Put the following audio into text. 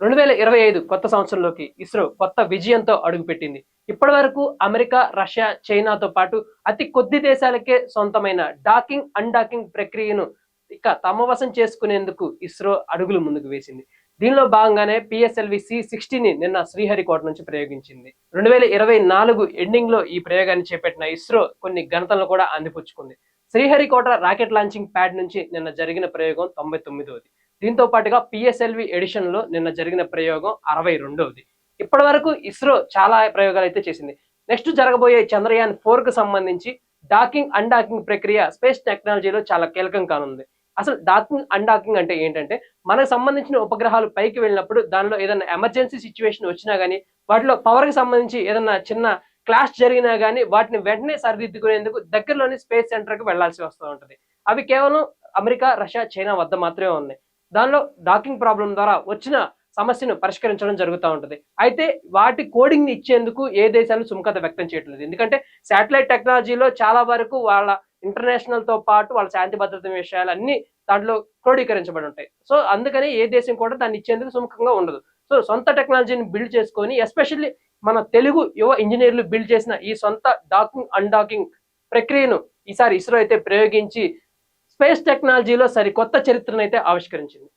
రెండు వేల ఇరవై ఐదు కొత్త సంవత్సరంలోకి ఇస్రో కొత్త విజయంతో అడుగుపెట్టింది. ఇప్పటి వరకు అమెరికా రష్యా చైనాతో పాటు అతి కొద్ది దేశాలకే సొంతమైన డాకింగ్ అన్డాకింగ్ ప్రక్రియను ఇక తమ వశం చేసుకునేందుకు ఇస్రో అడుగులు ముందుకు వేసింది. దీనిలో భాగంగానే పిఎస్ఎల్వి సి సిక్స్టీని నిన్న శ్రీహరికోట నుంచి ప్రయోగించింది. రెండు వేల ఇరవై నాలుగు ఎండింగ్లో ఈ ప్రయోగాన్ని చేపట్టిన ఇస్రో కొన్ని ఘనతలను కూడా అందిపుచ్చుకుంది. శ్రీహరికోట రాకెట్ లాంచింగ్ ప్యాడ్ నుంచి నిన్న జరిగిన ప్రయోగం తొంభై తొమ్మిదవది దీంతో పాటుగా పిఎస్ఎల్వి ఎడిషన్లో నిన్న జరిగిన ప్రయోగం అరవై రెండవది ఇప్పటి వరకు ఇస్రో చాలా ప్రయోగాలు అయితే చేసింది. నెక్స్ట్ జరగబోయే చంద్రయాన్ ఫోర్కు సంబంధించి డాకింగ్ అన్డాకింగ్ ప్రక్రియ స్పేస్ టెక్నాలజీలో చాలా కీలకం కానుంది. అసలు డాకింగ్ అన్డాకింగ్ అంటే ఏంటంటే మనకు సంబంధించిన ఉపగ్రహాలు పైకి వెళ్ళినప్పుడు దానిలో ఏదైనా ఎమర్జెన్సీ సిచ్యువేషన్ వచ్చినా కానీ వాటిలో పవర్కి సంబంధించి ఏదైనా చిన్న క్లాష్ జరిగినా కానీ వాటిని వెంటనే సరిదిద్దుకునేందుకు దగ్గరలోని స్పేస్ సెంటర్కి వెళ్ళాల్సి వస్తూ ఉంటుంది. అవి కేవలం అమెరికా రష్యా చైనా వద్ద మాత్రమే ఉన్నాయి. దానిలో డాకింగ్ ప్రాబ్లం ద్వారా వచ్చిన సమస్యను పరిష్కరించడం జరుగుతూ ఉంటుంది. అయితే వాటి కోడింగ్ని ఇచ్చేందుకు ఏ దేశాలు సుముఖత వ్యక్తం చేయట్లేదు. ఎందుకంటే శాటిలైట్ టెక్నాలజీలో చాలా వరకు వాళ్ళ ఇంటర్నేషనల్తో పాటు వాళ్ళ శాంతి భద్రత విషయాలు అన్ని దాంట్లో క్రోడీకరించబడి ఉంటాయి. సో అందుకని ఏ దేశం కూడా దాన్ని ఇచ్చేందుకు సుముఖంగా ఉండదు. సో సొంత టెక్నాలజీని బిల్డ్ చేసుకొని ఎస్పెషల్లీ మన తెలుగు యువ ఇంజనీర్లు బిల్డ్ చేసిన ఈ సొంత డాకింగ్ అన్డాకింగ్ ప్రక్రియను ఈసారి ఇస్రో అయితే ప్రయోగించి స్పేస్ టెక్నాలజీలో సరికొత్త చరిత్రను అయితే ఆవిష్కరించింది.